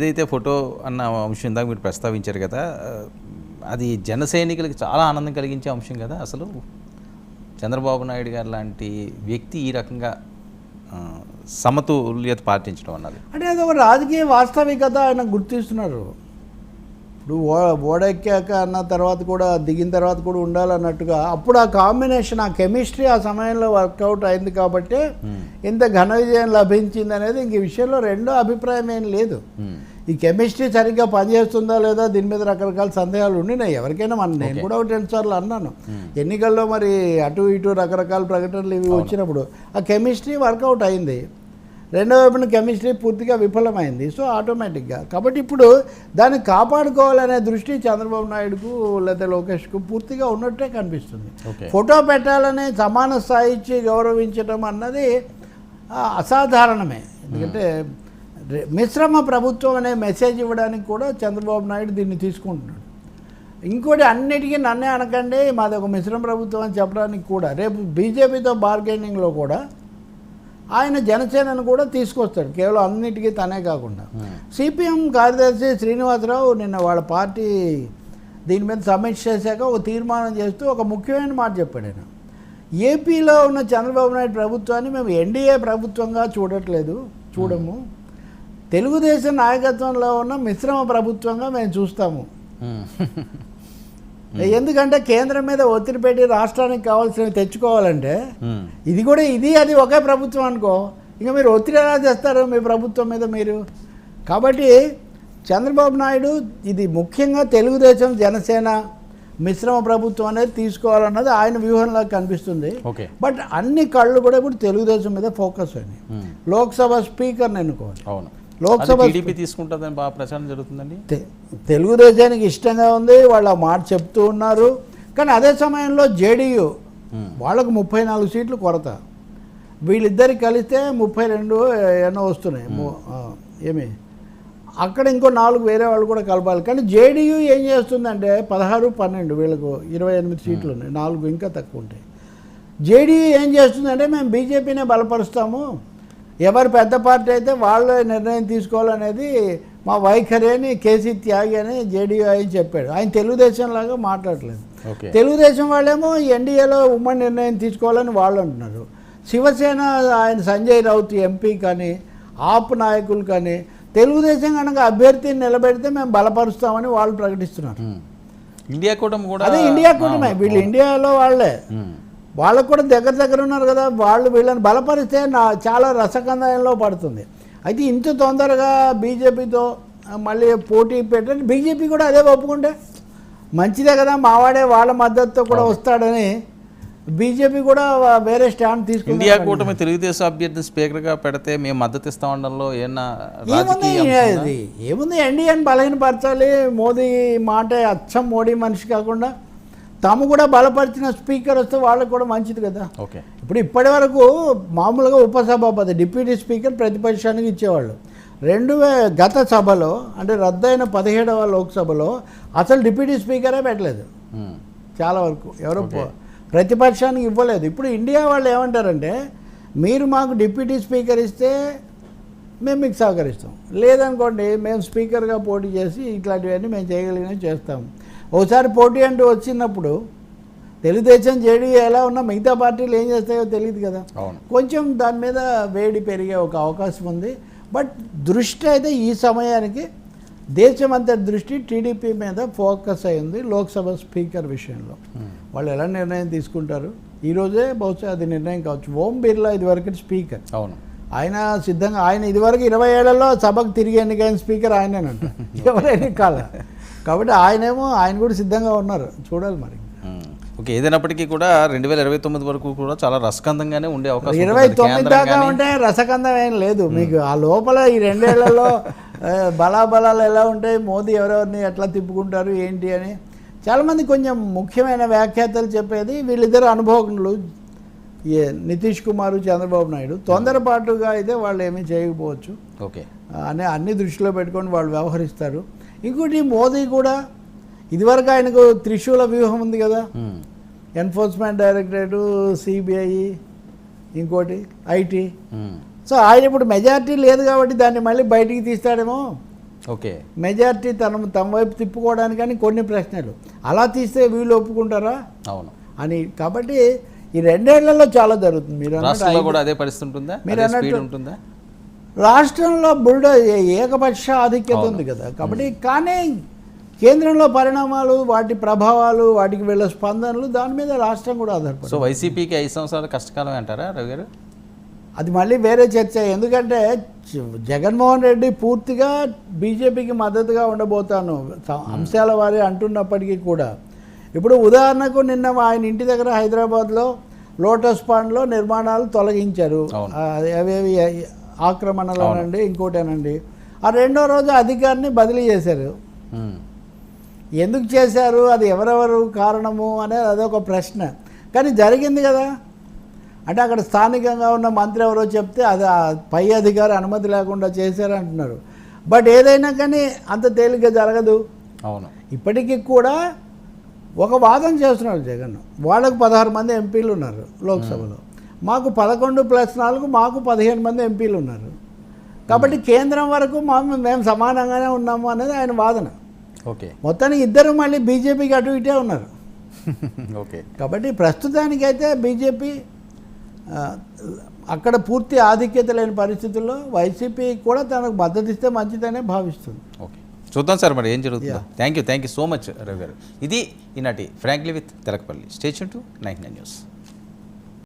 ఏదైతే ఫోటో అన్న అంశం ఇందాక మీరు ప్రస్తావించారు కదా అది జన సైనికులకు చాలా ఆనందం కలిగించే అంశం కదా అసలు? చంద్రబాబు నాయుడు గారు లాంటి వ్యక్తి ఈ రకంగా సమతుల్యత పాటించడం అన్నది. అంటే అది ఒక రాజకీయ వాస్తవికత ఆయన గుర్తిస్తున్నారు. ఇప్పుడు ఓ ఓడెక్కాక అన్న తర్వాత కూడా దిగిన తర్వాత కూడా ఉండాలన్నట్టుగా అప్పుడు ఆ కాంబినేషన్ ఆ కెమిస్ట్రీ ఆ సమయంలో వర్కౌట్ అయింది కాబట్టి ఇంత ఘన విజయం లభించింది అనేది ఇంక విషయంలో రెండో అభిప్రాయం ఏం లేదు. ఉమ్, ఈ కెమిస్ట్రీ సరిగ్గా పనిచేస్తుందా లేదా దీని మీద రకరకాల సందేహాలు ఉండినాయి. ఎవరికైనా మన నేను కూడా ఒక రెండు సార్లు అన్నాను. ఎన్నికల్లో మరి అటు ఇటు రకరకాల ప్రకటనలు ఇవి వచ్చినప్పుడు ఆ కెమిస్ట్రీ వర్కౌట్ అయింది. రెండో వైపున కెమిస్ట్రీ పూర్తిగా విఫలమైంది. సో ఆటోమేటిక్గా కాబట్టి ఇప్పుడు దాన్ని కాపాడుకోవాలనే దృష్టి చంద్రబాబు నాయుడుకు లేదా లోకేష్కు పూర్తిగా ఉన్నట్టే కనిపిస్తుంది. ఫోటో పెట్టాలని సమాన స్థాయి ఇచ్చి గౌరవించడం అన్నది అసాధారణమే. ఎందుకంటే మిశ్రమ ప్రభుత్వం అనే మెసేజ్ ఇవ్వడానికి కూడా చంద్రబాబు నాయుడు దీన్ని తీసుకుంటున్నాడు. ఇంకోటి అన్నిటికీ నన్నే అనకండి మాది ఒక మిశ్రమ ప్రభుత్వం అని చెప్పడానికి కూడా. రేపు బీజేపీతో బార్గెనింగ్లో కూడా ఆయన జనసేనను కూడా తీసుకొస్తాడు. కేవలం అన్నిటికీ తనే కాకుండా. సిపిఎం కార్యదర్శి శ్రీనివాసరావు నిన్న వాళ్ళ పార్టీ దీని మీద సబ్మిట్ చేశాక ఒక తీర్మానం చేస్తూ ఒక ముఖ్యమైన మాట చెప్పాడు ఆయన. ఏపీలో ఉన్న చంద్రబాబు నాయుడు ప్రభుత్వాన్ని మేము ఎన్డీఏ ప్రభుత్వంగా చూడట్లేదు చూడము. తెలుగుదేశం నాయకత్వంలో ఉన్న మిశ్రమ ప్రభుత్వంగా మేము చూస్తాము. ఎందుకంటే కేంద్రం మీద ఒత్తిడి పెట్టి రాష్ట్రానికి కావాల్సినవి తెచ్చుకోవాలంటే ఉమ్, ఇది కూడా ఇది అది ఒకే ప్రభుత్వం అనుకో. ఇంకా మీరు ఒత్తిడి ఎలా చేస్తారు మీ ప్రభుత్వం మీద మీరు? కాబట్టి చంద్రబాబు నాయుడు ఇది ముఖ్యంగా తెలుగుదేశం జనసేన మిశ్రమ ప్రభుత్వం అనేది తీసుకోవాలన్నది ఆయన వ్యూహంలో కనిపిస్తుంది. బట్ అన్ని కళ్ళు కూడా ఇప్పుడు తెలుగుదేశం మీద ఫోకస్ అయినాయి. ఉమ్, లోక్సభ స్పీకర్ని ఎన్నుకోవాలి. అవును. లోక్సభ టీడీపీ తీసుకుంటుందని బాగా ప్రచారం జరుగుతుందండి? తెలుగుదేశానికి ఇష్టంగా ఉంది వాళ్ళు ఆ మాట చెప్తూ ఉన్నారు. కానీ అదే సమయంలో జేడీయూ వాళ్ళకు ముప్పై నాలుగు సీట్లు కొరత. వీళ్ళిద్దరికి కలిస్తే ముప్పై రెండు ఎన్నో వస్తున్నాయి. ఏమి? అక్కడ ఇంకో నాలుగు వేరే వాళ్ళు కూడా కలపాలి. కానీ జేడీయూ ఏం చేస్తుందంటే పదహారు పన్నెండు వీళ్ళకు ఇరవై ఎనిమిది సీట్లు ఉన్నాయి. నాలుగు ఇంకా తక్కువ ఉంటాయి. జేడీయూ ఏం చేస్తుందంటే మేము బీజేపీనే బలపరుస్తాము. ఎవరు పెద్ద పార్టీ అయితే వాళ్ళే నిర్ణయం తీసుకోవాలనేది మా వైఖరి అని కేసీ త్యాగి అని జేడీయూ ఆయన చెప్పాడు. ఆయన తెలుగుదేశం లాగా మాట్లాడలేదు. తెలుగుదేశం వాళ్ళేమో ఎన్డీఏలో ఉమ్మడి నిర్ణయం తీసుకోవాలని వాళ్ళు అంటున్నారు. శివసేన ఆయన సంజయ్ రౌత్ ఎంపీ కానీ ఆప్ నాయకులు కానీ తెలుగుదేశం కనుక అభ్యర్థిని నిలబెడితే మేము బలపరుస్తామని వాళ్ళు ప్రకటిస్తున్నారు. ఇండియా కూటమి కూడా అదే ఇండియా కూటమే. వీళ్ళు ఇండియాలో వాళ్ళే. వాళ్ళకు కూడా దగ్గర దగ్గర ఉన్నారు కదా వాళ్ళు వీళ్ళని బలపరిస్తే నా చాలా రసకందాయంలో పడుతుంది. అయితే ఇంత తొందరగా బీజేపీతో మళ్ళీ పోటీ పెట్టండి బీజేపీ కూడా అదే ఒప్పుకుంటే? మంచిదే కదా మావాడే వాళ్ళ మద్దతుతో కూడా వస్తాడని బీజేపీ కూడా వేరే స్టాండ్ తీసుకుంది ఇండియా కూటమి తెలుగుదేశం అభ్యర్థి స్పీకర్గా పెడితే మేము మద్దతు ఇస్తా ఉండడంలో ఏమన్నా ఏముంది? ఎన్డీఏని బలహీనపరచాలి. మోదీ మాట అచ్చం మోడీ మనిషి కాకుండా తాము కూడా బలపరిచిన స్పీకర్ వస్తే వాళ్ళకు కూడా మంచిది కదా. ఓకే. ఇప్పుడు ఇప్పటి వరకు మామూలుగా ఉపసభాపతి డిప్యూటీ స్పీకర్ ప్రతిపక్షానికి ఇచ్చేవాళ్ళు. రెండు గత సభలో అంటే రద్దయిన పదిహేడవ లోక్సభలో అసలు డిప్యూటీ స్పీకరే పెట్టలేదు. ఉమ్, చాలా వరకు ఎవరో ప్రతిపక్షానికి ఇవ్వలేదు. ఇప్పుడు ఇండియా వాళ్ళు ఏమంటారంటే మీరు మాకు డిప్యూటీ స్పీకర్ ఇస్తే మేము మీకు సహకరిస్తాం. లేదనుకోండి మేము స్పీకర్గా పోటీ చేసి ఇట్లాంటివన్నీ మేము చేయగలిగినవి చేస్తాం. ఒకసారి పోటీ అంటూ వచ్చినప్పుడు తెలుగుదేశం జేడీ ఎలా ఉన్నా మిగతా పార్టీలు ఏం చేస్తాయో తెలియదు కదా. కొంచెం దాని మీద వేడి పెరిగే ఒక అవకాశం ఉంది. బట్ దృష్టి అయితే ఈ సమయానికి దేశమంతటి దృష్టి టీడీపీ మీద ఫోకస్ అయింది లోక్సభ స్పీకర్ విషయంలో. ఉమ్, వాళ్ళు ఎలా నిర్ణయం తీసుకుంటారు? ఈరోజే బహుశా అది నిర్ణయం కావచ్చు. ఓం బిర్లా ఇదివరకు స్పీకర్. అవును. ఆయన సిద్ధంగా ఆయన ఇదివరకు ఇరవై ఏళ్ళలో సభకు తిరిగి ఎన్నికైన స్పీకర్ ఆయనేనంట. ఎవరైనా కాల. కాబట్టి ఆయనేమో ఆయన కూడా సిద్ధంగా ఉన్నారు. చూడాలి మరి. ఓకే ఏదైనప్పటికీ కూడా రెండు వేల ఇరవై తొమ్మిది వరకు కూడా చాలా రసకందంగానే ఉండే అవకాశం ఇరవై. తొమ్మిది దాకా ఉంటే రసకందం ఏం లేదు. మీకు ఆ లోపల ఈ రెండేళ్ళలో బలాబలాలు ఎలా ఉంటాయి మోదీ ఎవరెవరిని ఎట్లా తిప్పుకుంటారు ఏంటి అని చాలామంది కొంచెం ముఖ్యమైన వ్యాఖ్యాతలు చెప్పేది వీళ్ళిద్దరు అనుభవజ్ఞులు ఏ నితీష్ కుమార్ చంద్రబాబు నాయుడు. తొందరపాటుగా అయితే వాళ్ళు ఏమీ చేయకపోవచ్చు. ఓకే. అనే అన్ని దృష్టిలో పెట్టుకొని వాళ్ళు వ్యవహరిస్తారు. ఇంకోటి మోదీ కూడా ఇదివరకు ఆయనకు త్రిశూల వ్యూహం ఉంది కదా. ఎన్ఫోర్స్మెంట్ డైరెక్టరేటు సిబిఐ ఇంకోటి ఐటీ సో ఆయన ఇప్పుడు మెజారిటీ లేదు కాబట్టి దాన్ని మళ్ళీ బయటికి తీస్తాడేమో. ఓకే. మెజారిటీ తన తమ వైపు తిప్పుకోవడానికి కానీ కొన్ని ప్రశ్నలు. అలా తీస్తే వీళ్ళు ఒప్పుకుంటారా? అవును. అని కాబట్టి ఈ రెండేళ్ళలో చాలా జరుగుతుంది. మీరు కూడా అదే పరిస్థితి ఉంటుందా? మీరు అన్నట్టు- ఉంటుందా? రాష్ట్రంలో బుల్డ ఏకపక్ష ఆధిక్యత. ఉంది కదా. కాబట్టి కానీ కేంద్రంలో పరిణామాలు వాటి ప్రభావాలు వాటికి వెళ్ళే స్పందనలు దాని మీద రాష్ట్రం కూడా సో ఆధారపడుతుంది వైసీపీకి ఐదు సంవత్సరాలు కష్టకాలం అంటారా రవి గారు? అది మళ్ళీ వేరే చర్చ. ఎందుకంటే జగన్మోహన్ రెడ్డి పూర్తిగా బీజేపీకి మద్దతుగా ఉండబోతాను. స- అంశాల వారి అంటున్నప్పటికీ కూడా. ఇప్పుడు ఉదాహరణకు నిన్న ఆయన ఇంటి దగ్గర హైదరాబాద్లో లోటస్ పాండ్లో నిర్మాణాలు తొలగించారు. అవును. ఆక్రమణలు అనండి ఇంకోటేనండి. ఆ రెండో రోజు అధికారిని బదిలీ చేశారు. ఎందుకు చేశారు? అది ఎవరెవరు కారణము అనేది అదొక ప్రశ్న. కానీ జరిగింది కదా. అంటే అక్కడ స్థానికంగా ఉన్న మంత్రి ఎవరో చెప్తే అది పై అధికారి అనుమతి లేకుండా చేశారు అంటున్నారు బట్ ఏదైనా కానీ అంత తేలిగ్గా జరగదు. అవును. ఇప్పటికీ కూడా ఒక వాదన చేస్తున్నారు జగన్. వాళ్ళకు పదహారు మంది ఎంపీలు ఉన్నారు లోక్సభలో. మాకు పదకొండు ప్లస్ నాలుగు మాకు పదిహేను మంది ఎంపీలు ఉన్నారు. కాబట్టి కేంద్రం వరకు మా మేము సమానంగానే ఉన్నాము అనేది ఆయన వాదన. ఓకే. మొత్తానికి ఇద్దరు మళ్ళీ బీజేపీకి అటు ఇటే ఉన్నారు. ఓకే. కాబట్టి ప్రస్తుతానికైతే బీజేపీ అక్కడ పూర్తి ఆధిక్యత లేని పరిస్థితుల్లో వైసీపీ కూడా తనకు మద్దతు ఇస్తే మంచిదనే భావిస్తుంది. ఓకే. చూద్దాం సార్ మరి ఏం జరుగుతుందో. Thank you thank you so much Ravi గారు. ఇది ఈనాటి frankly with Telakapalli station two nine news